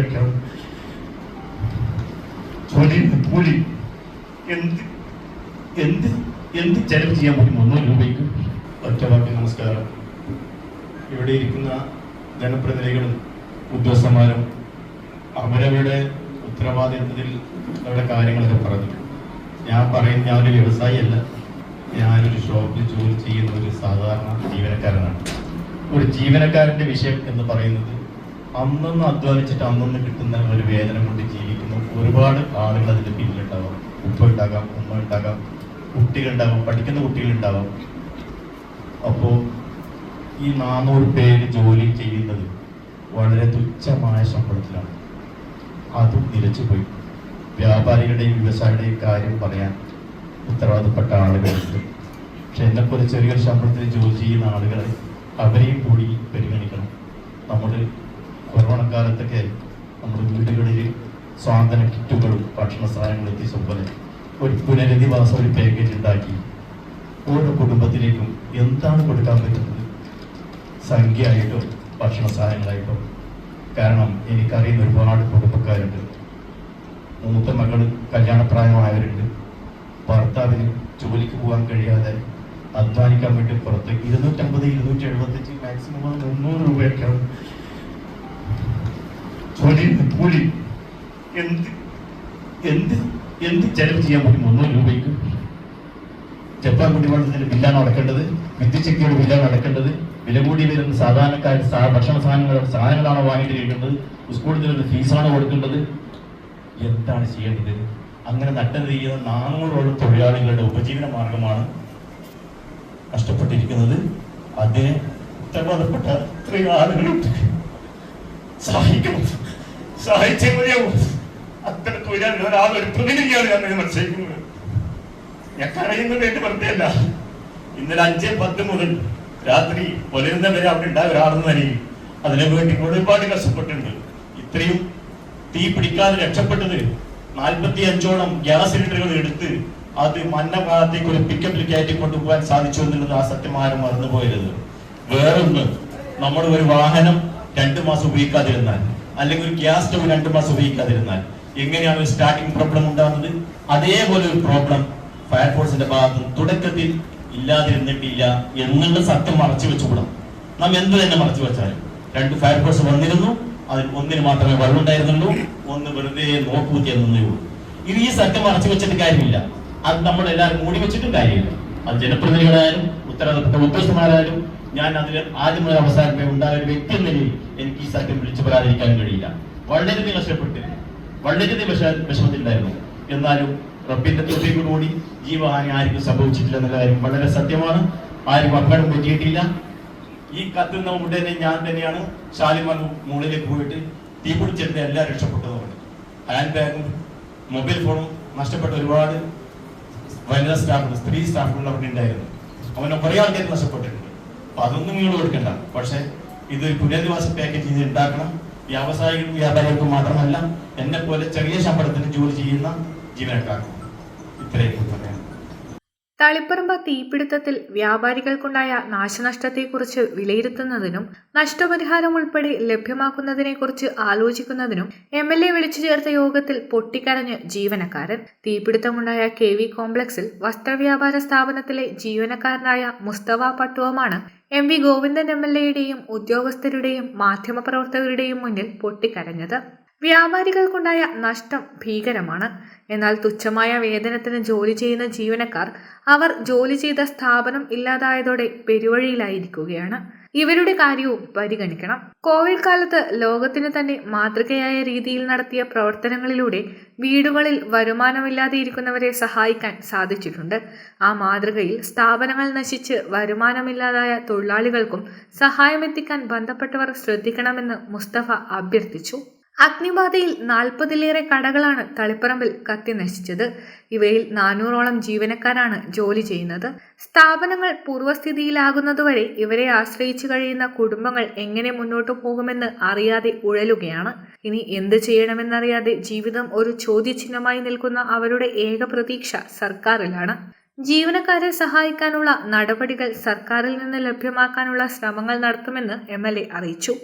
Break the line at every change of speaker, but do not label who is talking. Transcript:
രൂപയൊക്കെയാണ് ജോലി കൂലി എന്ത് എന്ത് എന്ത് ചെലവ് ചെയ്യാൻ പറ്റും? മുന്നൂറ് രൂപയ്ക്ക്? ഒറ്റവാക്കി നമസ്കാരം. ഇവിടെ ഇരിക്കുന്ന ജനപ്രതിനിധികളും ഉദ്യോഗസ്ഥന്മാരും അവരവരുടെ ഉത്തരവാദിത്വത്തിൽ അവരുടെ കാര്യങ്ങളൊക്കെ പറഞ്ഞു. ഞാൻ പറയും ഞാനൊരു വ്യവസായിയല്ല ഞാനൊരു ഷോപ്പിൽ ജോലി ചെയ്യുന്ന ഒരു സാധാരണ ജീവനക്കാരനാണ്. ഒരു ജീവനക്കാരന്റെ വിഷയം എന്ന് പറയുന്നത് അന്നൊന്ന് അധ്വാനിച്ചിട്ട് അന്നൊന്ന് കിട്ടുന്ന ഒരു വേദന കൊണ്ട് ജീവിക്കുന്നു ഒരുപാട് ആളുകൾ അതിന്റെ പിന്നിലുണ്ടാവാം. ഉപ്പ ഉണ്ടാകാം ഉമ്മ ഉണ്ടാകാം കുട്ടികളുണ്ടാവാം പഠിക്കുന്ന കുട്ടികളുണ്ടാവാം അപ്പോൾ ഈ നാനൂറ് പേര് ജോലി ചെയ്യുന്നത് വളരെ തുച്ഛമായ ശമ്പളത്തിലാണ്. അതും നിലച്ചുപോയി വ്യാപാരികളുടെയും വ്യവസായികളുടെയും കാര്യം പറയാൻ ഉത്തരവാദപ്പെട്ട ആളുകളുണ്ട്. പക്ഷെ എന്നെപ്പോലെ ചെറിയൊരു ശമ്പളത്തിൽ ജോലി ചെയ്യുന്ന ആളുകളെ അവരെയും കൂടി പരിഗണിക്കണം. നമ്മൾ കൊറോണ കാലത്തൊക്കെ നമ്മുടെ വീടുകളിൽ സ്വാതന്ത്ര്യ കിറ്റുകളും ഭക്ഷണ സാധനങ്ങളും എത്തിച്ച പോലെ ഒരു പുനരധിവാസം ഒരു പാക്കേജ് ഉണ്ടാക്കി. ഓരോ കുടുംബത്തിലേക്കും എന്താണ് കൊടുക്കാൻ പറ്റുന്നത്? സംഖ്യയായിട്ടോ ഭക്ഷണ സാധനങ്ങളായിട്ടോ. കാരണം എനിക്കറിയുന്ന ഒരുപാട് കുടുംബക്കാരുണ്ട്. മൂത്ത മകൾ കല്യാണപ്രായമായവരുണ്ട്. ഭർത്താവിന് ജോലിക്ക് പോകാൻ കഴിയാതെ അധ്വാനിക്കാൻ വേണ്ടി പുറത്ത് ഇരുന്നൂറ്റമ്പത് ഇരുന്നൂറ്റി എഴുപത്തഞ്ച് മാക്സിമം മുന്നൂറ് രൂപയൊക്കെയാണ് ജോലി കൂലി എന്ത് എന്ത് എന്ത് ചെലവ് ചെയ്യാൻ പറ്റും മുന്നൂറ് രൂപയ്ക്ക്? ജപ്പാൻ കുടിവെള്ളത്തിന്റെ ബില്ലാണ് അടക്കേണ്ടത്? വിദ്യുത് ശക്തിയുടെ ബില്ലാണ് അടക്കേണ്ടത്? വില കൂടി വരുന്ന സാധാരണക്കാർ ഭക്ഷണ സാധനങ്ങൾ സാധനങ്ങളാണോ വാങ്ങിയിട്ടിരിക്കുന്നത്? സ്കൂളിൽ നിന്ന് ഫീസാണോ കൊടുക്കേണ്ടത്? എന്താണ് ചെയ്യേണ്ടത്? അങ്ങനെ നട്ടം ചെയ്യുന്ന നാനൂറോളം തൊഴിലാളികളുടെ ഉപജീവന മാർഗമാണ് നഷ്ടപ്പെട്ടിരിക്കുന്നത്. അതിന് ഉത്തരവാദപ്പെട്ട ഇത്രയും ആളുകളുണ്ട്. സഹായിക്കണം സഹിച്ചേ മതിയാവും അത്രയ്ക്ക് വരാൻ ഒരാൾ ഒരു പ്രതിനിധിയാണ് ഞാൻ ഇതിനെ മനസ്സിലാക്കുന്നത് ഞാൻ കരയുന്നത് എന്റെ വെറുതെ ഇന്നലെ അഞ്ച് പത്ത് മുതൽ രാത്രി പുലരുന്ന വരെ അവിടെ ഉണ്ടായ ഒരാളെന്ന് നിലയിൽ അതിനു വേണ്ടി ഒരുപാട് കഷ്ടപ്പെട്ടിട്ടുണ്ട്. ഇത്രയും തീ പിടിക്കാതെ രക്ഷപ്പെട്ടത് നാൽപ്പത്തി അഞ്ചോളം ഗ്യാസ് സിലിണ്ടറുകൾ എടുത്ത് അത് മന്നഭാഗത്തേക്ക് ഒരു പിക്കപ്പിൽ കയറ്റി കൊണ്ടുപോകാൻ സാധിച്ചു എന്നുള്ളത് ആ സത്യമാരും മറന്നുപോയത്. വേറൊന്ന് നമ്മൾ ഒരു വാഹനം രണ്ടു മാസം ഉപയോഗിക്കാതിരുന്നാൽ അല്ലെങ്കിൽ ഒരു ഗ്യാസ് സ്റ്റവ് രണ്ടു മാസം ഉപയോഗിക്കാതിരുന്നാൽ എങ്ങനെയാണ് ഒരു സ്റ്റാർട്ടിംഗ് പ്രോബ്ലം ഉണ്ടാകുന്നത്? അതേപോലെ ഒരു പ്രോബ്ലം ഫയർഫോഴ്സിന്റെ ഭാഗത്ത് തുടക്കത്തിൽ ഇല്ലാതിരുന്നിട്ടില്ല എന്നുള്ള സത്യം മറച്ചു വെച്ചുകൂടാം നാം എന്ത് തന്നെ മറച്ചു വെച്ചാലും രണ്ട് ഫയർഫോഴ്സ് വന്നിരുന്നു അതിൽ ഒന്നിന് മാത്രമേ വെള്ളം ഉണ്ടായിരുന്നുള്ളൂ ഒന്ന് വെറുതെ നോക്കൂത്തിയ ഉള്ളൂ. ഇത് ഈ സത്യം മറച്ചു വെച്ചിട്ട് കാര്യമില്ല. അത് നമ്മൾ എല്ലാവരും മൂടി വെച്ചിട്ടും കാര്യമില്ല. അത് ജനപ്രതിനിധികളായാലും ഉത്തരവാദപ്പെട്ട ഉദ്യോഗസ്ഥന്മാരായാലും ഞാൻ അതിൽ ആദ്യം മുതൽ അവസാനം വരെ ഉണ്ടായ ഒരു വ്യക്തി എന്ന നിലയിൽ എനിക്ക് ഈ സത്യം വിളിച്ചു പറയാതിരിക്കാൻ കഴിയില്ല. വളരെ കഷ്ടപ്പെട്ടിരുന്നു വളരെ വിഷ വിഷമത്തിലുണ്ടായിരുന്നു. എന്നാലും റബ്ബിന്റെ തോഫിയോടുകൂടി ജീവഹാനി ആർക്കും സംഭവിച്ചിട്ടില്ല എന്നുള്ള കാര്യം വളരെ സത്യമാണ്. ആരും അപകടം പറ്റിയിട്ടില്ല. ഈ കത്തുന്ന ഉടനെ ഞാൻ തന്നെയാണ് ഷാലിമാർ മുകളിലേക്ക് പോയിട്ട് തീ പിടിച്ചിട്ട് എല്ലാം രക്ഷപ്പെട്ടതുകൊണ്ട് ഹാൻഡ് ബാഗും മൊബൈൽ ഫോണും നഷ്ടപ്പെട്ട ഒരുപാട് വനിതാ സ്റ്റാഫുകൾ സ്ത്രീ സ്റ്റാഫുകൾ അവിടെ ഉണ്ടായിരുന്നു. അവനെ കുറേ ആൾക്കാർ നഷ്ടപ്പെട്ടിട്ടുണ്ട്. അപ്പൊ അതൊന്നും കൊടുക്കണ്ട. പക്ഷെ ഇത് പുനരധിവാസ പാക്കേജ് ഉണ്ടാക്കണം. വ്യാവസായികൾക്കും വ്യാപാരികൾക്കും മാത്രമല്ല എന്നെ പോലെ ചെറിയ ശമ്പളത്തിന് ജോലി ചെയ്യുന്ന ജീവനക്കാർക്കും ഇത്രയും.
തളിപ്പറമ്പ് തീപിടുത്തത്തിൽ വ്യാപാരികൾക്കുണ്ടായ നാശനഷ്ടത്തെക്കുറിച്ച് വിലയിരുത്തുന്നതിനും നഷ്ടപരിഹാരം ഉൾപ്പെടെ ലഭ്യമാക്കുന്നതിനെക്കുറിച്ച് ആലോചിക്കുന്നതിനും എം എൽ എ വിളിച്ചു ചേർത്ത യോഗത്തിൽ പൊട്ടിക്കരഞ്ഞ് ജീവനക്കാരൻ. തീപിടുത്തമുണ്ടായ കെ വി കോംപ്ലക്സിൽ വസ്ത്രവ്യാപാര സ്ഥാപനത്തിലെ ജീവനക്കാരനായ Mustafa പട്ടുവമാണ് M V Govindan M L എയുടെയും ഉദ്യോഗസ്ഥരുടെയും മാധ്യമപ്രവർത്തകരുടെയും മുന്നിൽ പൊട്ടിക്കരഞ്ഞത്. വ്യാപാരികൾക്കുണ്ടായ നഷ്ടം ഭീകരമാണ്. എന്നാൽ തുച്ഛമായ വേതനത്തിന് ജോലി ചെയ്യുന്ന ജീവനക്കാർ അവർ ജോലി ചെയ്ത സ്ഥാപനം ഇല്ലാതായതോടെ പെരുവഴിയിലായിരിക്കുകയാണ്. ഇവരുടെ കാര്യവും പരിഗണിക്കണം. കോവിഡ് കാലത്ത് ലോകത്തിന് തന്നെ മാതൃകയായ രീതിയിൽ നടത്തിയ പ്രവർത്തനങ്ങളിലൂടെ വീടുകളിൽ വരുമാനമില്ലാതെ ഇരിക്കുന്നവരെ സഹായിക്കാൻ സാധിച്ചിട്ടുണ്ട്. ആ മാതൃകയിൽ സ്ഥാപനങ്ങൾ നശിച്ച് വരുമാനമില്ലാതായ തൊഴിലാളികൾക്കും സഹായമെത്തിക്കാൻ ബന്ധപ്പെട്ടവർ ശ്രദ്ധിക്കണമെന്ന് മുസ്തഫ അഭ്യർത്ഥിച്ചു. അഗ്നിബാധയിൽ നാൽപ്പതിലേറെ കടകളാണ് തളിപ്പറമ്പിൽ കത്തി നശിച്ചത്. ഇവയിൽ നാനൂറോളം ജീവനക്കാരാണ് ജോലി ചെയ്യുന്നത്. സ്ഥാപനങ്ങൾ പൂർവസ്ഥിതിയിലാകുന്നതുവരെ ഇവരെ ആശ്രയിച്ചു കഴിയുന്ന കുടുംബങ്ങൾ എങ്ങനെ മുന്നോട്ടു പോകുമെന്ന് അറിയാതെ ഉഴലുകയാണ്. ഇനി എന്ത് ചെയ്യണമെന്നറിയാതെ ജീവിതം ഒരു ചോദ്യചിഹ്നമായി നിൽക്കുന്ന അവരുടെ ഏക പ്രതീക്ഷ സർക്കാരിലാണ്. ജീവനക്കാരെ സഹായിക്കാനുള്ള നടപടികൾ സർക്കാരിൽ നിന്ന് ലഭ്യമാക്കാനുള്ള ശ്രമങ്ങൾ നടത്തുമെന്ന് എം അറിയിച്ചു.